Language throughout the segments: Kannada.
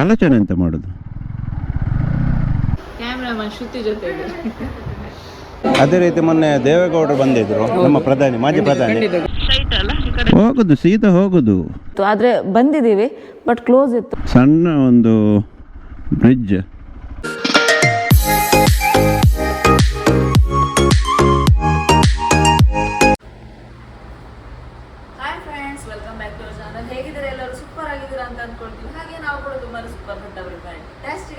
ಆಲೋಚನೆ ಎಂತ ಮಾಡುದು. ಅದೇ ರೀತಿ ಮೊನ್ನೆ ದೇವೇಗೌಡರು ಬಂದಿದ್ರು ನಮ್ಮ ಪ್ರಧಾನಿ ಮಾಜಿ ಪ್ರಧಾನಿ. ಹೋಗುದು ಸೀದಾ ಹೋಗುದು. ಆದ್ರೆ ಬಂದಿದ್ದೀವಿ ಬಟ್ ಕ್ಲೋಸ್ ಇತ್ತು. ಸಣ್ಣ ಒಂದು ಬ್ರಿಡ್ಜ್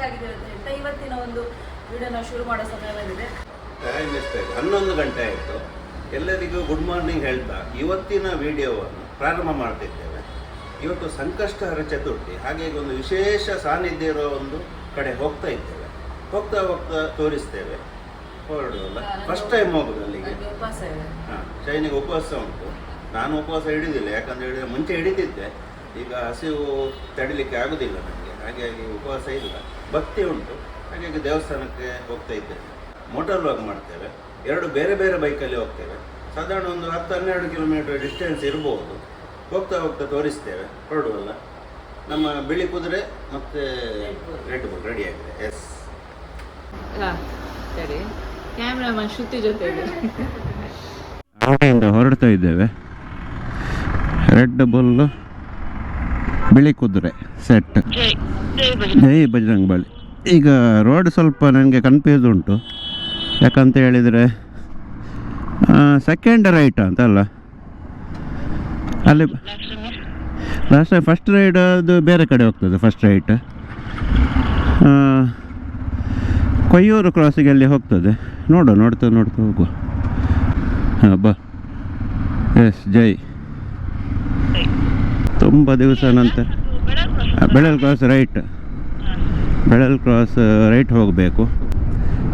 ಅಂತ ಇವತ್ತಿನ ಒಂದು ವಿಡಿಯೋನ ಶುರು ಮಾಡೋ ಸಮಯ ಬಂದಿದೆ ಹನ್ನೊಂದು ಗಂಟೆ ಆಯಿತು. ಎಲ್ಲರಿಗೂ ಗುಡ್ ಮಾರ್ನಿಂಗ್ ಹೇಳ್ತಾ ಇವತ್ತಿನ ವಿಡಿಯೋವನ್ನು ಪ್ರಾರಂಭ ಮಾಡ್ತಿದ್ದೇವೆ. ಇವತ್ತು ಸಂಕಷ್ಟಹರ ಚತುರ್ಥಿ. ಹಾಗೆ ಈಗ ಒಂದು ವಿಶೇಷ ಸಾನ್ನಿಧ್ಯ ಇರೋ ಒಂದು ಕಡೆ ಹೋಗ್ತಾ ಇದ್ದೇವೆ. ಹೋಗ್ತಾ ಹೋಗ್ತಾ ತೋರಿಸ್ತೇವೆ. ಹೊರಡುವಲ್ಲ? ಫಸ್ಟ್ ಟೈಮ್ ಹೋಗುದು ಅಲ್ಲಿಗೆ. ಹಾಂ ಶೈನಿಗೆ ಉಪವಾಸ ಉಂಟು. ನಾನು ಉಪವಾಸ ಹಿಡಿದಿಲ್ಲ. ಯಾಕಂತ ಹೇಳಿದ್ರೆ ಮುಂಚೆ ಹಿಡಿದಿದ್ದೆ. ಈಗ ಹಸಿವು ತಡಿಲಿಕ್ಕೆ ಆಗುದಿಲ್ಲ ನನಗೆ ಹಾಗಾಗಿ ಉಪವಾಸ ಇಲ್ಲ. ಭಕ್ತಿ ಉಂಟು. ಹಾಗಾಗಿ ದೇವಸ್ಥಾನಕ್ಕೆ ಹೋಗ್ತಾ ಇದ್ದೇವೆ ಮೋಟಾರ್ ವಾಕ್ ಮಾಡ್ತೇವೆ. ಎರಡು ಬೇರೆ ಬೇರೆ ಬೈಕಲ್ಲಿ ಹೋಗ್ತೇವೆ. ಸಾಧಾರಣ ಒಂದು ಹತ್ತು ಹನ್ನೆರಡು ಕಿಲೋಮೀಟರ್ ಡಿಸ್ಟೆನ್ಸ್ ಇರ್ಬೋದು. ಹೋಗ್ತಾ ಹೋಗ್ತಾ ತೋರಿಸ್ತೇವೆ. ಹೊರಡುವಲ್ಲ? ನಮ್ಮ ಬಿಳಿ ಕುದುರೆ ಮತ್ತೆ ರೆಡ್ ಬುಲ್ ರೆಡಿ ಆಗಿದೆ. ಎಸ್ ಹಾ ಸರಿ. ಕ್ಯಾಮ್ರಾಮನ್ ಶ್ರುತಿ ಜೊತೆ ಹೊರಡ್ತಾ ಇದ್ದೇವೆ. ರೆಡ್ ಬುಲ್ ಬಿಳಿ ಕುದುರೆ ಸೆಟ್ ಜೈ ಬಜರಂಗ್ ಬಲಿ ಈಗ ರೋಡ್ ಸ್ವಲ್ಪ ನನಗೆ ಕನ್ಫ್ಯೂಸ್ ಉಂಟು. ಯಾಕಂತ ಹೇಳಿದರೆ ಸೆಕೆಂಡ್ ರೈಟ್ ಅಂತ ಅಲ್ಲ? ಅಲ್ಲಿ ಲಾಸ್ಟ್ ಫಸ್ಟ್ ರೈಡ್ ಅದು ಬೇರೆ ಕಡೆ ಹೋಗ್ತದೆ ಫಸ್ಟ್ ರೈಟ್ ಕೊಯ್ಯೂರು ಕ್ರಾಸಿಗೆ ಅಲ್ಲಿ ಹೋಗ್ತದೆ. ನೋಡು ನೋಡ್ತಾ ನೋಡ್ತಾ ಹೋಗುವ. ಹಾಂ ಬಾ. ಎಸ್ ಜೈ. ತುಂಬ ದಿವಸ ನಂತರ. ಬೆಳಲ್ ಕ್ರಾಸ್ ರೈಟ್. ಬೆಳಲ್ ಕ್ರಾಸ್ ರೈಟ್ ಹೋಗಬೇಕು.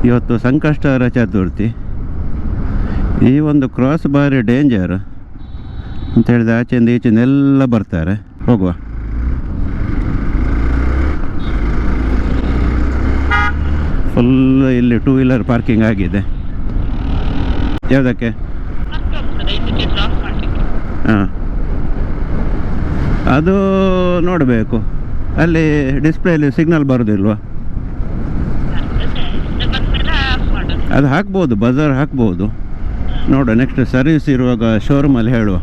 ಇವತ್ತು ಸಂಕಷ್ಟಹರ ಚತುರ್ಥಿ. ಈ ಒಂದು ಕ್ರಾಸ್ ಭಾರಿ ಡೇಂಜರ್. ಅಂತ ಹೇಳಿದ್ರೆ ಆಚೆಯಿಂದ ಈಚೆಯಿಂದ ಎಲ್ಲ ಬರ್ತಾರೆ. ಹೋಗುವ. ಫುಲ್ ಇಲ್ಲಿ ಟೂ ವೀಲರ್ ಪಾರ್ಕಿಂಗ್ ಆಗಿದೆ. ಯಾವುದಕ್ಕೆ? ಹಾಂ. ಅದು ನೋಡಬೇಕು. ಅಲ್ಲಿ ಡಿಸ್ಪ್ಲೇಲಿ ಸಿಗ್ನಲ್ ಬರೋದಿಲ್ವಾ? ಅದು ಹಾಕ್ಬೋದು ಬಜಾರ್ ಹಾಕ್ಬೋದು. ನೋಡು ನೆಕ್ಸ್ಟ್ ಸರ್ವಿಸ್ ಇರುವಾಗ ಶೋರೂಮಲ್ಲಿ ಹೇಳುವ.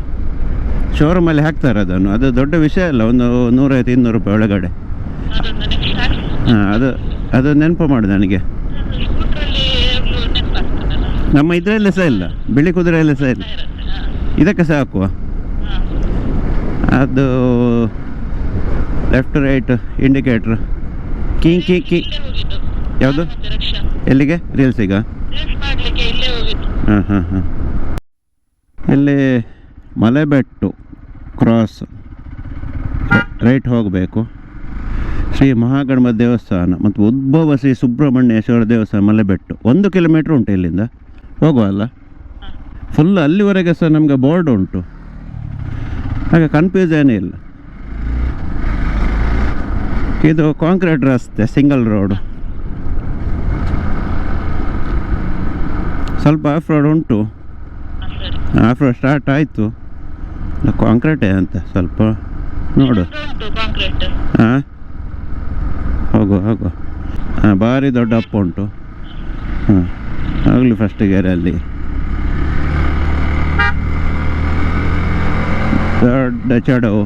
ಶೋರೂಮಲ್ಲಿ ಹಾಕ್ತಾರೆ ಅದನ್ನು. ಅದು ದೊಡ್ಡ ವಿಷಯ ಅಲ್ಲ, ಒಂದು ನೂರೈವತ್ತು ಇನ್ನೂರು ರೂಪಾಯಿ ಒಳಗಡೆ. ಹಾಂ, ಅದು ಅದು ನೆನಪು ಮಾಡು ನನಗೆ. ನಮ್ಮ ಇದರಲ್ಲೇ ಸಹ ಇಲ್ಲ, ಬಿಳಿ ಕುದುರೆಯಲ್ಲೇ ಸಹ ಇಲ್ಲ. ಇದಕ್ಕೆ ಸಹ ಹಾಕುವ. ಅದು ಲೆಫ್ಟ್ ರೈಟ್ ಇಂಡಿಕೇಟ್ರ್ ಕೀ ಕಿ ಕಿ ಯಾವುದು? ಎಲ್ಲಿಗೆ? ರೀಲ್ಸಿಗ ಈಗ? ಇಲ್ಲೇ ಹೋಗಿದ್ದು. ಹಾಂ ಹಾಂ ಹಾಂ. ಇಲ್ಲಿ ಮಲೆಬೆಟ್ಟು ಕ್ರಾಸ್ ರೈಟ್ ಹೋಗಬೇಕು. ಶ್ರೀ ಮಹಾಗಣಪತಿ ದೇವಸ್ಥಾನ ಮತ್ತು ಉದ್ಭವ ಶ್ರೀ ಸುಬ್ರಹ್ಮಣ್ಯೇಶ್ವರ ದೇವಸ್ಥಾನ ಮಲೆಬೆಟ್ಟು ಒಂದು ಕಿಲೋಮೀಟ್ರ್ ಉಂಟು ಇಲ್ಲಿಂದ. ಹೋಗುವ ಅಲ್ಲ? ಫುಲ್ ಅಲ್ಲಿವರೆಗೆ ಸಹ ನಮಗೆ ಬೋರ್ಡ್ ಉಂಟು. ಹಾಗೆ ಕನ್ಫ್ಯೂಸ್ ಇಲ್ಲ. ಇದು ಕಾಂಕ್ರೀಟ್ ರಸ್ತೆ ಸಿಂಗಲ್ ರೋಡು ಸ್ವಲ್ಪ ಆಫ್ ರೋಡ್ ಉಂಟು. ಆಫ್ ರೋಡ್ ಸ್ಟಾರ್ಟ್ ಆಯಿತು. ಕಾಂಕ್ರೀಟೇ ಅಂತ ಸ್ವಲ್ಪ ನೋಡು. ಹಾಂ? ಹೋಗು ಹೋಗು. ಹಾಂ ಭಾರಿ ದೊಡ್ಡ ಅಪ್ಪ ಉಂಟು ಹಾಂ ಆಗಲಿ ಫಸ್ಟ್ ಗೇರಲ್ಲಿ ದೊಡ್ಡ ಚಡವು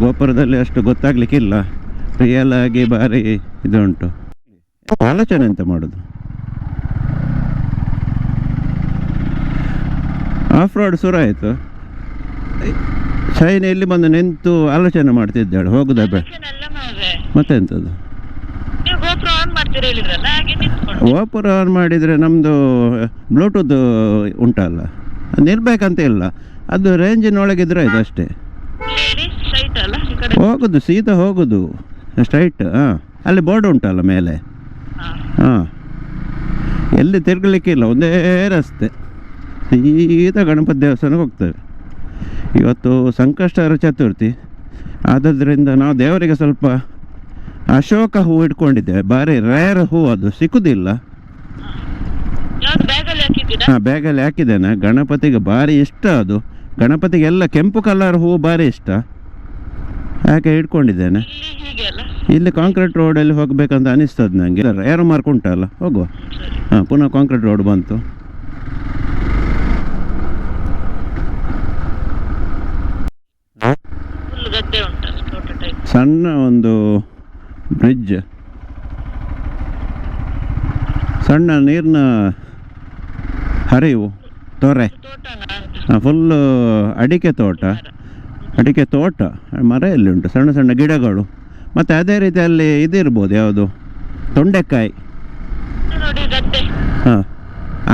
ಗೋಪುರದಲ್ಲಿ ಅಷ್ಟು ಗೊತ್ತಾಗ್ಲಿಕ್ಕಿಲ್ಲ. ರಿಯಲ್ ಆಗಿ ಭಾರಿ ಇದು ಉಂಟು ಆಲೋಚನೆ ಎಂತ ಮಾಡೋದು? ಆಫ್ ರೋಡ್ ಶುರು ಆಯಿತು. ಶೈನ್ ಇಲ್ಲಿ ಬಂದು ನಿಂತು ಆಲೋಚನೆ ಮಾಡ್ತಿದ್ದಾಳೆ. ಹೋಗುದ ಬೇಡ ಮಾರ್ರೆ. ಮತ್ತೆಂಥದ್ದು ಗೋಪುರ ಆನ್ ಮಾಡಿದರೆ ನಮ್ಮದು ಬ್ಲೂಟೂತ್ ಉಂಟಲ್ಲ. ಅದು ನಿಲ್ಬೇಕಂತ ಇಲ್ಲ. ಅದು ರೇಂಜಿನೊಳಗಿದ್ರೆ ಆಯ್ತು ಅಷ್ಟೇ. ಹೋಗುದು ಸೀದಾ ಹೋಗುದು. ಸ್ಟ್ರೈಟ್ ಹಾಂ ಅಲ್ಲಿ ಬೋರ್ಡ್ ಉಂಟಲ್ಲ ಮೇಲೆ. ಹಾ. ಎಲ್ಲಿ ತಿರ್ಗಲಿಕ್ಕಿಲ್ಲ ಒಂದೇ ರಸ್ತೆ. ಸೀದಾ ಗಣಪತಿ ದೇವಸ್ಥಾನಕ್ಕೆ ಹೋಗ್ತೇವೆ. ಇವತ್ತು ಸಂಕಷ್ಟರ ಚತುರ್ಥಿ. ಆದ್ದರಿಂದ ನಾವು ದೇವರಿಗೆ ಸ್ವಲ್ಪ ಅಶೋಕ ಹೂ ಇಟ್ಕೊಂಡಿದ್ದೇವೆ. ಭಾರಿ ರೇರ್ ಹೂ ಅದು ಸಿಕ್ಕುದಿಲ್ಲ. ಹಾಂ ಬ್ಯಾಗಲ್ಲಿ ಹಾಕಿದ್ದೇನೆ. ಗಣಪತಿಗೆ ಭಾರಿ ಇಷ್ಟ ಅದು. ಗಣಪತಿಗೆ ಎಲ್ಲ ಕೆಂಪು ಕಲರ್ ಹೂವು ಭಾರಿ ಇಷ್ಟ. ಯಾಕೆ ಇಟ್ಕೊಂಡಿದ್ದೇನೆ ಇಲ್ಲಿ ಕಾಂಕ್ರೀಟ್ ರೋಡಲ್ಲಿ ಹೋಗಬೇಕಂತ ಅನಿಸ್ತದೆ ನನಗೆ ಯಾರು ಮಾರ್ಕ್ ಉಂಟಲ್ಲ, ಹೋಗುವ. ಹಾಂ, ಪುನಃ ಕಾಂಕ್ರೀಟ್ ರೋಡ್ ಬಂತು. ಸಣ್ಣ ಒಂದು ಬ್ರಿಡ್ಜ್ ಸಣ್ಣ ನೀರಿನ ಹರಿವು, ತೊರೆ. ಫುಲ್ಲು ಅಡಿಕೆ ತೋಟ. ಅಡಿಕೆ ತೋಟ ಮರ ಎಲ್ಲಿ ಉಂಟು ಸಣ್ಣ ಸಣ್ಣ ಗಿಡಗಳು. ಮತ್ತು ಅದೇ ರೀತಿ ಅಲ್ಲಿ ಇದಿರ್ಬೋದು ಯಾವುದು? ತೊಂಡೆಕಾಯಿ. ಹಾಂ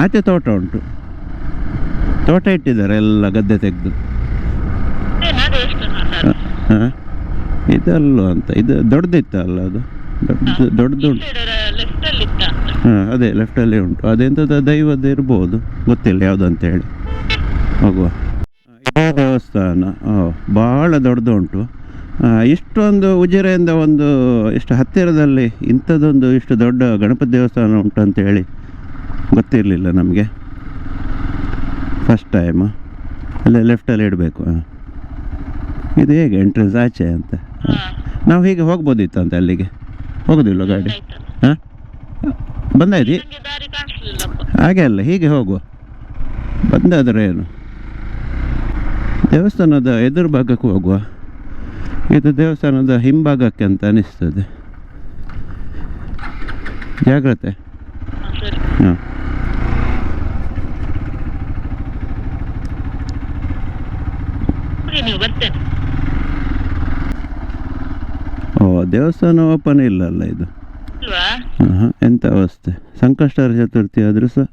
ಆಚೆ ತೋಟ ಉಂಟು. ತೋಟ ಇಟ್ಟಿದ್ದಾರೆ ಎಲ್ಲ ಗದ್ದೆ ತೆಗೆದು. ಹಾಂ ಇದಲ್ಲ ಅಂತ ಇದು ದೊಡ್ಡದಿತ್ತಲ್ಲ ಅದು? ದೊಡ್ಡದು ದೊಡ್ಡದು ಹಾಂ ಅದೇ ಲೆಫ್ಟಲ್ಲಿ ಉಂಟು. ಅದೆಂಥದ್ದು ದೈವದ್ದು ಇರ್ಬೋದು ಗೊತ್ತಿಲ್ಲ ಯಾವುದು ಅಂತ ಹೇಳಿ. ಹೋಗುವ. ಇದೇ ದೇವಸ್ಥಾನ. ಓ ಭಾಳ ದೊಡ್ಡದು ಉಂಟು ಇಷ್ಟೊಂದು ಉಜಿರೆಯಿಂದ ಒಂದು ಇಷ್ಟು ಹತ್ತಿರದಲ್ಲಿ ಇಂಥದ್ದೊಂದು ಇಷ್ಟು ದೊಡ್ಡ ಗಣಪತಿ ದೇವಸ್ಥಾನ ಉಂಟು ಅಂತ ಹೇಳಿ ಗೊತ್ತಿರಲಿಲ್ಲ ನಮಗೆ. ಫಸ್ಟ್ ಟೈಮ್ ಅಲ್ಲೇ ಲೆಫ್ಟಲ್ಲಿ ಇಡಬೇಕು. ಇದು ಹೇಗೆ ಎಂಟ್ರೆನ್ಸ್ ಆಚೆ ಅಂತ? ಹಾ ನಾವು ಹೀಗೆ ಹೋಗ್ಬೋದಿತ್ತು ಅಂತ ಅಲ್ಲಿಗೆ? ಹೋಗೋದಿಲ್ಲ ಗಾಡಿ? ಹಾಂ ಬಂದಾಯ್ತು? ಹಾಗೆ ಅಲ್ಲ ಹೀಗೆ ಹೋಗುವ. ಬಂದಾದರೆ ಏನು? ದೇವಸ್ಥಾನದ ಎದುರು ಭಾಗಕ್ಕೆ ಹೋಗುವ. ಇದು ದೇವಸ್ಥಾನದ ಹಿಂಭಾಗಕ್ಕೆ ಅಂತ ಅನಿಸ್ತದೆ. ಜಾಗ್ರತೆ. ಹಾ, ಓ ದೇವಸ್ಥಾನ ಓಪನ್ ಇಲ್ಲ ಅಲ್ಲ ಇದು ಹಾಂ ಎಂಥ ಅವಸ್ಥೆ? ಸಂಕಷ್ಟಹರ ಚತುರ್ಥಿ ಆದರೂ ಸಹ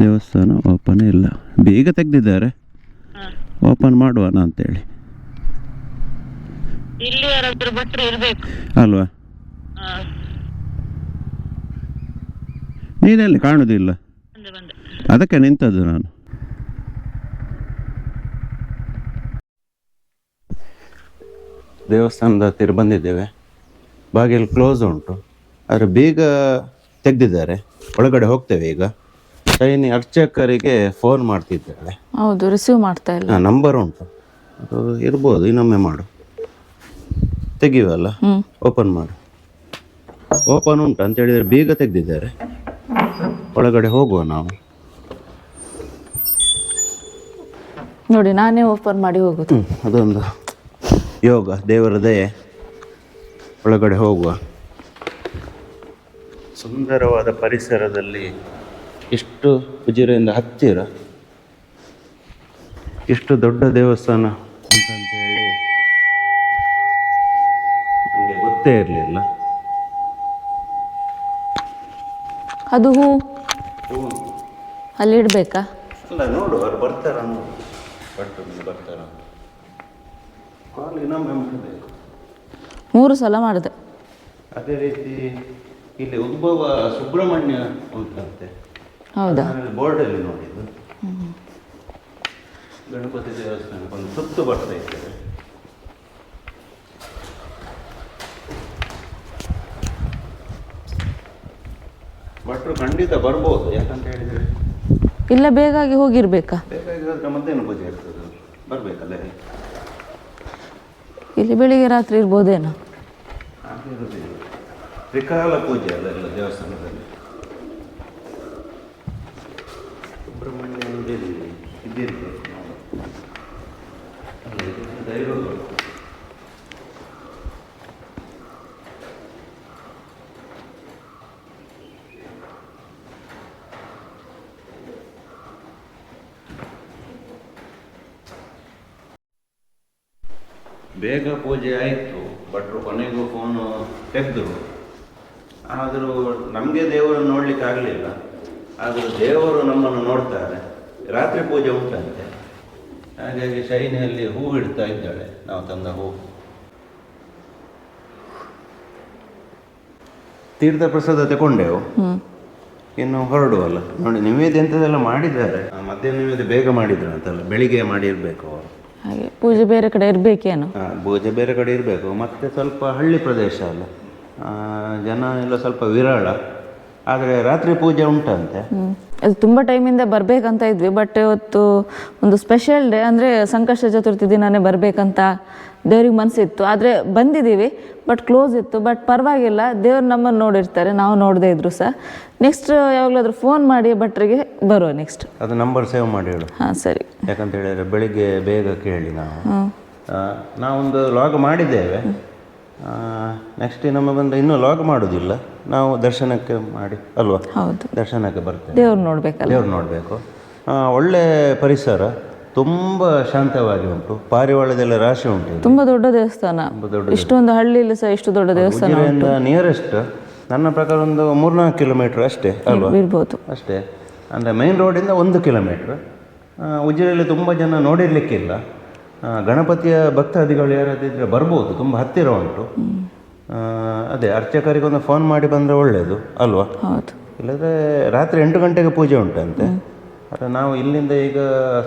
ದೇವಸ್ಥಾನ ಓಪನ್ ಇಲ್ಲ. ಬೇಗ ತೆಗೆದಿದ್ದಾರೆ. ಓಪನ್ ಮಾಡುವನ ಅಂತೇಳಿ. ಇಲ್ಲಿ ಯಾರಾದ್ರೂ ಭಟ್ರು ಇರ್ಬೇಕು. ಅಲ್ವಾ? ನೀನೆಲ್ಲಿ ಕಾಣುದಿಲ್ಲ? ಅದಕ್ಕೆ ನಿಂತದ್ದು ನಾನು. ದೇವಸ್ಥಾನದ ಹತ್ತಿರ ಬಂದಿದ್ದೇವೆ. ಬಾಗಿಲು ಕ್ಲೋಸ್ ಉಂಟು. ಆದರೆ ಬೀಗ ತೆಗೆದಿದ್ದಾರೆ. ಒಳಗಡೆ ಹೋಗ್ತೇವೆ ಈಗ. ಸೈನಿ ಅರ್ಚಕರಿಗೆ ಫೋನ್ ಮಾಡ್ತಿದ್ದಾಳೆ ಹೌದು ರಿಸೀವ್ ಮಾಡ್ತಾ ಇಲ್ಲ. ಹಾಂ ನಂಬರ್ ಉಂಟು. ಅದು ಇರ್ಬೋದು ಇನ್ನೊಮ್ಮೆ ಮಾಡು. ತೆಗಿವಲ್ಲ ಓಪನ್ ಮಾಡು. ಓಪನ್ ಉಂಟು ಅಂತ ಹೇಳಿದ್ರೆ ಬೀಗ ತೆಗೆದಿದ್ದಾರೆ. ಒಳಗಡೆ ಹೋಗುವ ನಾವು. ನೋಡಿ ನಾನೇ ಓಪನ್ ಮಾಡಿ ಹೋಗುದು. ಹ್ಮ್, ಅದೊಂದು ಯೋಗ ದೇವರ ದಯೆ. ಒಳಗಡೆ ಹೋಗುವ. ಸುಂದರವಾದ ಪರಿಸರದಲ್ಲಿ ಇಷ್ಟು ಉಜಿರೆಯಿಂದ ಹತ್ತಿರ ಇಷ್ಟು ದೊಡ್ಡ ದೇವಸ್ಥಾನ ಅಂತಂತೇಳಿ ಹೇಳಿ ನನಗೆ ಗೊತ್ತೇ ಇರಲಿಲ್ಲ. ಅದು ಹೂ? ಅಲ್ಲಿ ಇಡಬೇಕಾ? ಅಲ್ಲ ನೋಡು ಅವ್ರು ಬರ್ತಾರ ಬರ್ತಾರ ಕಾಲ್ ಇನ್ನೊಮ್ಮೆ ಮಾಡಬೇಕು. ಮೂರು ಸಲ ಮಾಡಿದೆ. ಅದೇ ರೀತಿ ಇಲ್ಲಿ ಉದ್ಭವ ಸುಬ್ರಹ್ಮಣ್ಯ ಉಂಟಂತೆ. ಹೌದಾ? ಬೋರ್ಡಲ್ಲಿ ನೋಡಿದ್ದು. ಗಣಪತಿ ದೇವಸ್ಥಾನಕ್ಕೆ ಒಂದು ಸುತ್ತು ಬರ್ತಾ ಇದ್ದೇವೆ ಭಟ್ರು ಖಂಡಿತ ಬರ್ಬೋದು ಯಾಕಂತ ಹೇಳಿದರೆ? ಇಲ್ಲ ಬೇಗಾಗಿ ಹೋಗಿರ್ಬೇಕಾ? ಬೇಕಾಗಿರೋದ್ರೆ ಮಧ್ಯಾಹ್ನ ಪೂಜೆ ಇರ್ತದೆ? ಬರಬೇಕಲ್ಲ ಇಲ್ಲಿ ಬೆಳಿಗ್ಗೆ ರಾತ್ರಿ ಇರ್ಬೋದೇನೋ? ಆಗಿರೋದಿಲ್ಲ ತ್ರಿಕಾಲ ಪೂಜೆ ಅಲ್ಲ ಎಲ್ಲ ದೇವಸ್ಥಾನದಲ್ಲಿ. ಸುಬ್ರಹ್ಮಣ್ಯ ಇದಿರಲಿ ಬೇಗ ಪೂಜೆ ಆಯಿತು, ಭಟ್ರು ಕೊನೆಗೂ ಫೋನು ತೆಗೆದರು. ಆದರೂ ನಮಗೆ ದೇವರನ್ನು ನೋಡಲಿಕ್ಕೆ ಆಗಲಿಲ್ಲ ಆದರೂ ದೇವರು ನಮ್ಮನ್ನು ನೋಡ್ತಾರೆ. ರಾತ್ರಿ ಪೂಜೆ ಉಂಟಂತೆ. ಹಾಗಾಗಿ ಶೈನಿಯಲ್ಲಿ ಹೂ ಇಡ್ತಾ ಇದ್ದಾಳೆ. ನಾವು ತಂದ ಹೂ. ತೀರ್ಥ ಪ್ರಸಾದ ತಗೊಂಡೆವು ಇನ್ನು ಹೊರಡುವಲ್ಲ. ನೋಡಿ ನಿವೇದ್ಯ ಎಂತದೆಲ್ಲ ಮಾಡಿದ್ದಾರೆ. ಮಧ್ಯಾಹ್ನ ನಿವೇದ್ಯ ಬೇಗ ಮಾಡಿದ್ರು ಅಂತಲ್ಲ. ಬೆಳಿಗ್ಗೆ ಮಾಡಿರಬೇಕು ಹಾಗೆ ಪೂಜೆ ಬೇರೆ ಕಡೆ ಇರ್ಬೇಕೇನೋ? ಪೂಜೆ ಬೇರೆ ಕಡೆ ಇರಬೇಕು. ಮತ್ತೆ ಸ್ವಲ್ಪ ಹಳ್ಳಿ ಪ್ರದೇಶ ಅಲ್ಲ. ಜನ ಎಲ್ಲ ಸ್ವಲ್ಪ ವಿರಳ. ಆದರೆ ರಾತ್ರಿ ಪೂಜೆ ಉಂಟಂತೆ. ಅದು ತುಂಬ ಟೈಮಿಂದ ಬರಬೇಕಂತ ಇದ್ವಿ ಬಟ್ ಇವತ್ತು ಒಂದು ಸ್ಪೆಷಲ್ ಡೇ ಅಂದರೆ ಸಂಕಷ್ಟ ಚತುರ್ಥಿ ದಿನವೇ ಬರಬೇಕಂತ ದೇವ್ರಿಗೆ ಮನಸ್ಸಿತ್ತು ಆದರೆ ಬಂದಿದ್ದೀವಿ ಬಟ್ ಕ್ಲೋಸ್ ಇತ್ತು ಬಟ್ ಪರವಾಗಿಲ್ಲ. ದೇವ್ರು ನಮ್ಮನ್ನು ನೋಡಿರ್ತಾರೆ ನಾವು ನೋಡದೇ ಇದ್ರು ಸಹ. ನೆಕ್ಸ್ಟ್ ಯಾವಾಗಲಾದರೂ ಫೋನ್ ಮಾಡಿ ಭಟ್ರಿಗೆ ಬರುವ ನೆಕ್ಸ್ಟ್ ಅದು ನಂಬರ್ ಸೇವ್ ಮಾಡಿ ಹೇಳು. ಹಾಂ ಸರಿ. ಯಾಕಂತ ಹೇಳಿದ್ರೆ ಬೆಳಿಗ್ಗೆ ಬೇಗ ಕೇಳಿ ನಾವು. ನಾವೊಂದು ಲಾಗ್ ಮಾಡಿದ್ದೇವೆ. ನೆಕ್ಸ್ಟ್ ನಮ್ಮ ಬಂದ್ರೆ ಇನ್ನೂ ಲಾಗ್ ಮಾಡೋದಿಲ್ಲ. ನಾವು ದರ್ಶನಕ್ಕೆ ಮಾಡಿ ಅಲ್ವಾ? ಹೌದು. ದರ್ಶನಕ್ಕೆ ಬರ್ತೇವೆ. ದೇವ್ರು ನೋಡಬೇಕಲ್ಲ ದೇವ್ರು ನೋಡಬೇಕು. ಒಳ್ಳೆ ಪರಿಸರ ತುಂಬ ಶಾಂತವಾಗಿ ಉಂಟು. ಪಾರಿವಾಳದೆಲ್ಲ ರಾಶಿ ಉಂಟು. ತುಂಬ ದೊಡ್ಡ ದೇವಸ್ಥಾನ. ತುಂಬ ದೊಡ್ಡ ಇಷ್ಟೊಂದು ಹಳ್ಳಿಯಲ್ಲಿ ಸಹ ಇಷ್ಟು ದೊಡ್ಡ ದೇವಸ್ಥಾನ ಉಜಿರೆಯಿಂದ ನಿಯರೆಸ್ಟ್ ನನ್ನ ಪ್ರಕಾರ ಒಂದು ಮೂರ್ನಾಲ್ಕು ಕಿಲೋಮೀಟ್ರ್ ಅಷ್ಟೇ ಅಲ್ವಾ? ಇರ್ಬೋದು. ಅಷ್ಟೇ. ಅಂದರೆ ರೋಡ್ ರೋಡಿಂದ ಒಂದು ಕಿಲೋಮೀಟ್ರ್. ಉಜಿರೆಯಲ್ಲಿ ತುಂಬ ಜನ ನೋಡಿರಲಿಕ್ಕಿಲ್ಲ. ಗಣಪತಿಯ ಭಕ್ತಾದಿಗಳು ಯಾರಾದಿದ್ರೆ ಬರ್ಬೋದು ತುಂಬ ಹತ್ತಿರ ಉಂಟು. ಅದೇ ಅರ್ಚಕರಿಗೊಂದು ಫೋನ್ ಮಾಡಿ ಬಂದರೆ ಒಳ್ಳೆಯದು ಅಲ್ವಾ? ಇಲ್ಲದ್ರೆ ರಾತ್ರಿ ಎಂಟು ಗಂಟೆಗೆ ಪೂಜೆ ಉಂಟಂತೆ ಅದು ನಾವು ಇಲ್ಲಿಂದ ಈಗ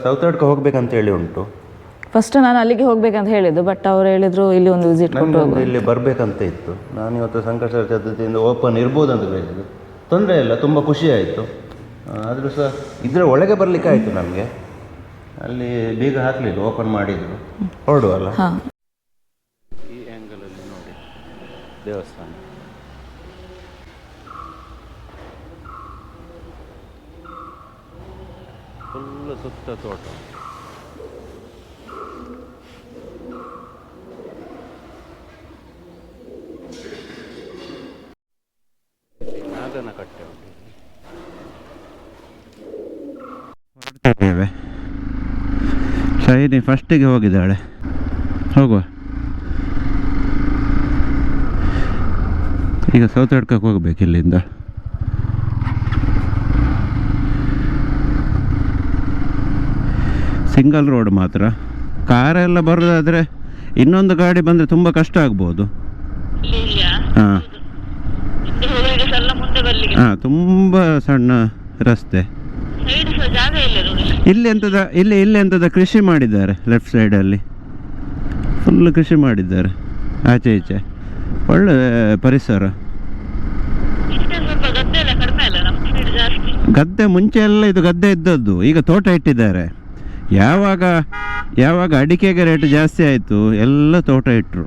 ಸೌತಡ್ಕೆ ಹೋಗ್ಬೇಕಂತ ಹೇಳಿ ಉಂಟು. ಫಸ್ಟ್ ನಾನು ಅಲ್ಲಿಗೆ ಹೋಗ್ಬೇಕಂತ ಹೇಳಿದ್ದು ಬಟ್ ಅವ್ರು ಹೇಳಿದ್ರು ಇಲ್ಲಿ ಒಂದು ವಿಸಿಟ್ ಕೊಟ್ಟು ಇಲ್ಲಿ ಬರಬೇಕಂತ ಇತ್ತು. ನಾನು ಇವತ್ತು ಸಂಕಷ್ಟ ಚತುರ್ಥಿಯಿಂದ ಓಪನ್ ಇರ್ಬೋದು ಅಂತ ಹೇಳಿದ್ದು. ತೊಂದರೆ ಇಲ್ಲ ತುಂಬ ಖುಷಿ ಆಯಿತು. ಆದರೂ ಸಹ ಇದರ ಒಳಗೆ ಬರಲಿಕ್ಕೆ ಆಯಿತು ನಮಗೆ. ಅಲ್ಲಿ ಬೀಗ ಹಾಕ್ಲಿಲ್ಲ ಓಪನ್ ಮಾಡಿದ್ರು. ಹೊರಡುವಲ್ಲ ಈ ಈ ಆ್ಯಂಗಲಲ್ಲಿ ನೋಡಿ ದೇವಸ್ಥಾನ. ಫುಲ್ ಸುತ್ತ ತೋಟ ನಾಗನ ಕಟ್ಟೆ ಉಂಟು ಇಲ್ಲಿ. ಹೊರಡ್ತಿದ್ದೇವೆ ಶೈನಿ ಫಸ್ಟಿಗೆ ಹೋಗಿದ್ದಾಳೆ. ಹೋಗುವ. ಈಗ ಸೌತ್ ಅಡ್ಕಕ್ಕೆ ಹೋಗ್ಬೇಕು ಇಲ್ಲಿಂದ. ಸಿಂಗಲ್ ರೋಡ್ ಮಾತ್ರ. ಕಾರೆಲ್ಲ ಬರೋದಾದರೆ ಇನ್ನೊಂದು ಗಾಡಿ ಬಂದರೆ ತುಂಬ ಕಷ್ಟ ಆಗ್ಬೋದು. ಹಾಂ. ಹಾಂ ತುಂಬ ಸಣ್ಣ ರಸ್ತೆ. ಇಲ್ಲ ಎಂಥದ ಇಲ್ಲಿ ಇಲ್ಲಿ ಎಂಥದ ಕೃಷಿ ಮಾಡಿದ್ದಾರೆ ಲೆಫ್ಟ್ ಸೈಡಲ್ಲಿ ಫುಲ್ ಕೃಷಿ ಮಾಡಿದ್ದಾರೆ ಆಚೆ ಈಚೆ. ಒಳ್ಳೆ ಪರಿಸರ. ಗದ್ದೆ ಮುಂಚೆ ಎಲ್ಲ ಇದು ಗದ್ದೆ ಇದ್ದದ್ದು ಈಗ ತೋಟ ಇಟ್ಟಿದ್ದಾರೆ. ಯಾವಾಗ ಯಾವಾಗ ಅಡಿಕೆಗೆ ರೇಟ್ ಜಾಸ್ತಿ ಆಯಿತು ಎಲ್ಲ ತೋಟ ಇಟ್ಟರು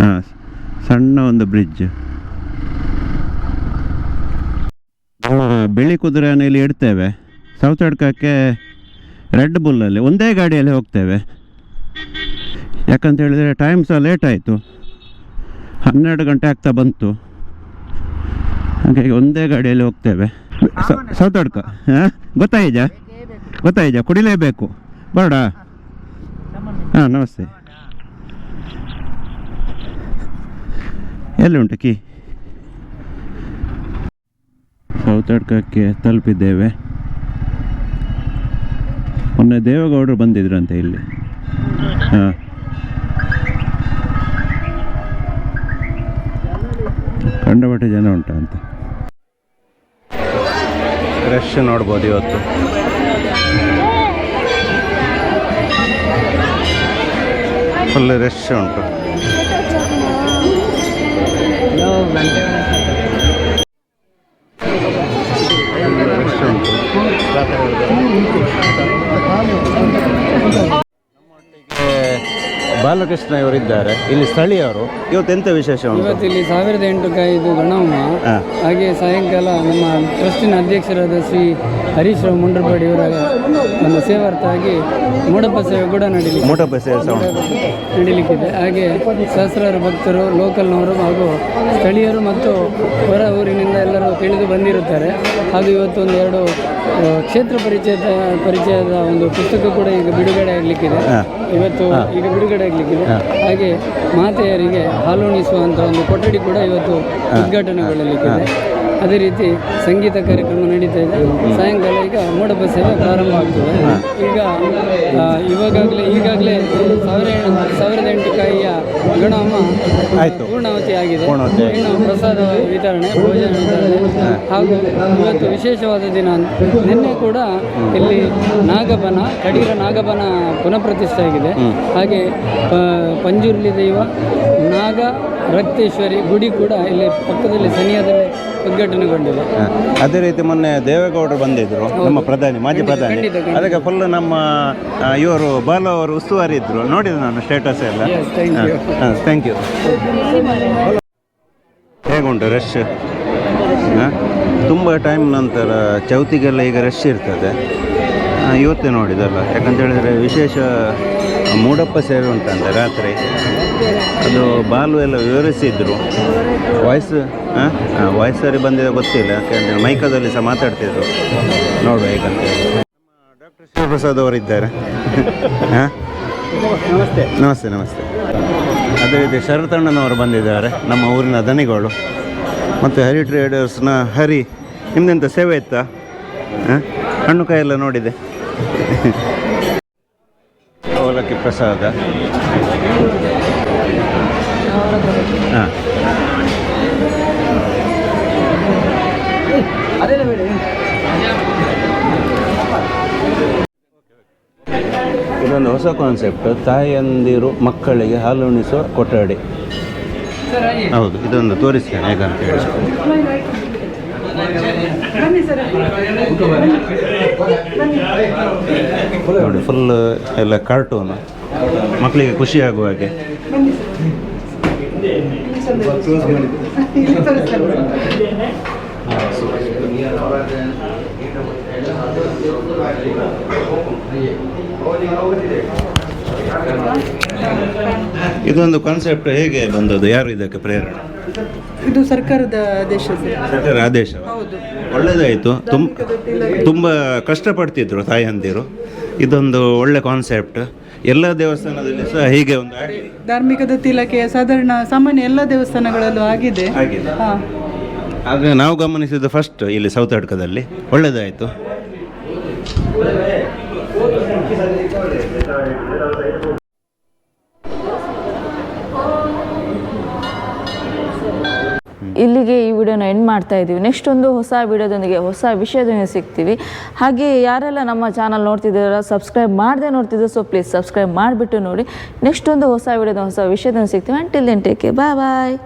ಹಾಂ ಸಣ್ಣ ಒಂದು ಬ್ರಿಡ್ಜ್ ಬಿಳಿ ಕುದುರೆಯನ್ನು ಇಲ್ಲಿ ಇಡ್ತೇವೆ. ಸೌತಡ್ಕಕ್ಕೆ ರೆಡ್ ಬುಲ್ಲಲ್ಲಿ ಒಂದೇ ಗಾಡಿಯಲ್ಲಿ ಹೋಗ್ತೇವೆ. ಯಾಕಂತ ಹೇಳಿದರೆ ಟೈಮ್ ಸಹ ಲೇಟ್ ಆಯಿತು. ಹನ್ನೆರಡು ಗಂಟೆ ಆಗ್ತಾ ಬಂತು. ಹಾಗಾಗಿ ಒಂದೇ ಗಾಡಿಯಲ್ಲಿ ಹೋಗ್ತೇವೆ. ಸೌತ್ ಅಡ್ಕ ಹಾಂ? ಗೊತ್ತಾಯಿಜ ಗೊತ್ತಾಯಿಜ ಕುಡಿಲೇಬೇಕು. ಬೇಡ. ಹಾಂ, ನಮಸ್ತೆ. ಎಲ್ಲಿ ಉಂಟು ಕೀ? ಸೌತಡ್ಕಕ್ಕೆ ತಲುಪಿದ್ದೇವೆ. ಮೊನ್ನೆ ದೇವೇಗೌಡರು ಬಂದಿದ್ರಂತೆ ಇಲ್ಲಿ. ಹಾಂ. ಕಂಡಪಟ್ಟೆ ಜನ ಉಂಟ ಅಂತ. ರಶ್ ನೋಡ್ಬೋದು ಇವತ್ತು. ಫುಲ್ ರಶ್ ಉಂಟು. ಬಾಲಕೃಷ್ಣ ಇವರಿದ್ದಾರೆ ಇಲ್ಲಿ ಸ್ಥಳೀಯರು ಇವತ್ತು ಎಂತ ವಿಶೇಷ ಇವತ್ತು ಇವತ್ತಿಲ್ಲಿ ಸಾವಿರದ ಎಂಟು ಕಾಯಿದು ಗಣಹೋಮ ಹಾ. ಹಾಗೆ ಸಾಯಂಕಾಲ ನಮ್ಮ ಟ್ರಸ್ಟಿನ ಅಧ್ಯಕ್ಷರಾದ ಶ್ರೀ ಹರೀಶ್ ರಾವ್ ಮುಂಡ್ರಪಾಡಿ ಇವರ ಒಂದು ಸೇವಾರ್ಥವಾಗಿ ಮೂಡಪ್ಪ ಸೇವೆ ಕೂಡ ನಡೀಲಿ ಮೋಟಪ್ಪ ಸೇರ್ಸ ಉಂಟು. ನಡೀಲಿಕ್ಕಿದೆ. ಹಾಗೆ ಸಹಸ್ರಾರು ಭಕ್ತರು ಲೋಕಲ್ನವರು ಹಾಗೂ ಸ್ಥಳೀಯರು ಮತ್ತು ಹೊರ ಊರಿನಿಂದ ಎಲ್ಲರೂ ತಿಳಿದು ಬಂದಿರುತ್ತಾರೆ. ಹಾಗೂ ಇವತ್ತು ಒಂದು ಎರಡು ಕ್ಷೇತ್ರ ಪರಿಚಯದ ಪರಿಚಯದ ಒಂದು ಪುಸ್ತಕ ಕೂಡ ಈಗ ಬಿಡುಗಡೆ ಆಗಲಿಕ್ಕಿದೆ. ಇವತ್ತು ಈಗ ಬಿಡುಗಡೆ ಆಗಲಿಕ್ಕಿದೆ. ಹಾಗೆ ಮಾತೆಯರಿಗೆ ಹಾಲುಣಿಸುವಂಥ ಒಂದು ಕೊಠಡಿ ಕೂಡ ಇವತ್ತು ಉದ್ಘಾಟನೆಗೊಳ್ಳಲಿಕ್ಕಿದೆ. ಅದೇ ರೀತಿ ಸಂಗೀತ ಕಾರ್ಯಕ್ರಮ ನಡೀತಾ ಇದೆ. ಸಾಯಂಕಾಲ ಈಗ ಮೋಡಪ ಸೇವೆ ಪ್ರಾರಂಭ ಆಗ್ತದೆ. ಈಗ ಇವಾಗಲೇ ಈಗಾಗಲೇ ಸಾವಿರ ಸಾವಿರದ ಎಂಟು ಕಾಯಿಯ ಗುಣಾಮ. ಪೂರ್ಣಾವತಿ ಆಗಿದೆ. ಪೂರ್ಣಾವತಿ ಆಗಿದೆ. ಇನ್ನು ಪ್ರಸಾದ ವಿತರಣೆ ಭೋಜನ ವಿತರಣೆ ಹಾಗೂ ಇವತ್ತು ವಿಶೇಷವಾದ ದಿನ ನಿನ್ನೆ ಕೂಡ ಇಲ್ಲಿ ನಾಗಬನ ಕಡೀರ ನಾಗಬನ ಪುನಃಪ್ರತಿಷ್ಠೆ ಆಗಿದೆ. ಹಾಗೆ ಪಂಜುರ್ಲಿ ದೈವ ನಾಗ ರಕ್ತೇಶ್ವರಿ ಗುಡಿ ಕೂಡ ಇಲ್ಲಿ ಪಕ್ಕದಲ್ಲಿ ಸನಿಹದಲ್ಲಿ ಉದ್ಘಾಟನೆ ಉದ್ಘಾಟನೆಗೊಂಡಿದೆ ಅದೇ ರೀತಿ ಮೊನ್ನೆ ದೇವೇಗೌಡರು ಬಂದಿದ್ರು ನಮ್ಮ ಪ್ರಧಾನಿ ಮಾಜಿ ಪ್ರಧಾನಿ. ಅದಕ್ಕೆ ಫುಲ್ ನಮ್ಮ ಇವರು ಬಾಲು ಅವರು ಉಸ್ತುವಾರಿ ಇದ್ರು. ನೋಡಿದೆ ನಾನು ಸ್ಟೇಟಸ್ ಎಲ್ಲ. ಥ್ಯಾಂಕ್ ಯು ಹೇಗುಂಟು ರಶ್ ತುಂಬ ಟೈಮ್ ನಂತರ ಚೌತಿಗೆಲ್ಲ ಈಗ ರಶ್ ಇರ್ತದೆ. ಇವತ್ತೇ ನೋಡಿದಲ್ಲ. ಯಾಕಂತ ಹೇಳಿದರೆ ವಿಶೇಷ ಮೂಡಪ್ಪ ಸೇವೆ ಉಂಟಂತೆ ರಾತ್ರಿ. ಅದು ಬಾಲು ಎಲ್ಲ ವಿವರಿಸಿದ್ರು. ವಾಯ್ಸ್ ಹಾಂ? ವಾಯ್ಸ್ ಸರಿ ಬಂದಿದೆ ಗೊತ್ತಿಲ್ಲ. ಯಾಕೆಂದರೆ ಮೈಕದಲ್ಲಿ ಸಹ ಮಾತಾಡ್ತಿದ್ರು. ನೋಡುವ ಹೇಗಂತ ಡಾಕ್ಟರ್ ಶಿವಪ್ರಸಾದ್ ಅವರಿದ್ದಾರೆ. ಹಾಂ? ನಮಸ್ತೆ. ನಮಸ್ತೆ ನಮಸ್ತೆ. ಅದೇ ರೀತಿ ಶರತಣ್ಣನವರು ಬಂದಿದ್ದಾರೆ. ನಮ್ಮ ಊರಿನ ದನಿಗಳು. ಮತ್ತು ಹರಿ ಟ್ರೇಡರ್ಸ್ನ ಹರಿ, ನಿಮ್ದೆಂತ ಸೇವೆ ಇತ್ತಾ? ಹಾಂ? ಹಣ್ಣು ಎಲ್ಲ ನೋಡಿದೆ. ಅವಲಕ್ಕಿ ಪ್ರಸಾದ. ಹಾಂ. ಇದೊಂದು ಹೊಸ ಕಾನ್ಸೆಪ್ಟ್ ತಾಯಂದಿರು ಮಕ್ಕಳಿಗೆ ಹಾಲುಣಿಸುವ ಕೊಠಡಿ. ಹೌದು ಇದೊಂದು ತೋರಿಸ್ತೇನೆ ಹೇಗಂತ ಹೇಳಿ. ನೋಡಿ ಫುಲ್ ಎಲ್ಲ ಕಾರ್ಟೂನು ಮಕ್ಕಳಿಗೆ ಖುಷಿ ಆಗುವ ಹಾಗೆ. ಇದೊಂದು ಕಾನ್ಸೆಪ್ಟ್ ಹೇಗೆ ಬಂದದ್ದು? ಯಾರು ಇದಕ್ಕೆ ಪ್ರೇರಣೆ? ಇದು ಸರ್ಕಾರದ ಆದೇಶ ಸರ್. ಸರ್ಕಾರ ಆದೇಶ? ಹೌದು. ಒಳ್ಳೆಯದಾಯಿತು ತುಂಬ ತುಂಬ ಕಷ್ಟಪಡ್ತಿದ್ರು ತಾಯಂದಿರು ಇದೊಂದು ಒಳ್ಳೆ ಕಾನ್ಸೆಪ್ಟ್ ಎಲ್ಲ ದೇವಸ್ಥಾನದಲ್ಲಿ ಸಹ ಹೀಗೆ ಒಂದು ಧಾರ್ಮಿಕ ದತ್ತಿ ಇಲಾಖೆಯ ಸಾಧಾರಣ ಸಾಮಾನ್ಯ ಎಲ್ಲ ದೇವಸ್ಥಾನಗಳಲ್ಲೂ ಆಗಿದೆ. ಆಗಿದೆ. ಹಾ. ಆದರೆ ನಾವು ಗಮನಿಸಿದ್ದು ಫಸ್ಟ್ ಇಲ್ಲಿ ಸೌತ್ ಸೌತಡ್ಕದಲ್ಲಿ ಒಳ್ಳೆಯದಾಯಿತು ಇಲ್ಲಿಗೆ ಈ ವಿಡಿಯೋನ ಎಂಡ್ ಮಾಡ್ತಾ ಇದ್ದೀವಿ. ನೆಕ್ಸ್ಟ್ ಒಂದು ಹೊಸ ವಿಡಿಯೋದೊಂದಿಗೆ, ಹೊಸ ವಿಷಯದೊಂದಿಗೆ ಸಿಗ್ತೀವಿ. ಹಾಗೆ ಯಾರೆಲ್ಲ ನಮ್ಮ ಚಾನಲ್ ನೋಡ್ತಿದ್ದೀರೋ ಸಬ್ಸ್ಕ್ರೈಬ್ ಮಾಡದೆ ನೋಡ್ತಿದ್ದೀರ ಸೊ ಪ್ಲೀಸ್ ಸಬ್ಸ್ಕ್ರೈಬ್ ಮಾಡಿಬಿಟ್ಟು ನೋಡಿ. ನೆಕ್ಸ್ಟ್ ಒಂದು ಹೊಸ ವಿಡಿಯೋದ, ಹೊಸ ವಿಷಯದೊಂದು ಸಿಗ್ತೀವಿ. Until then take bye bye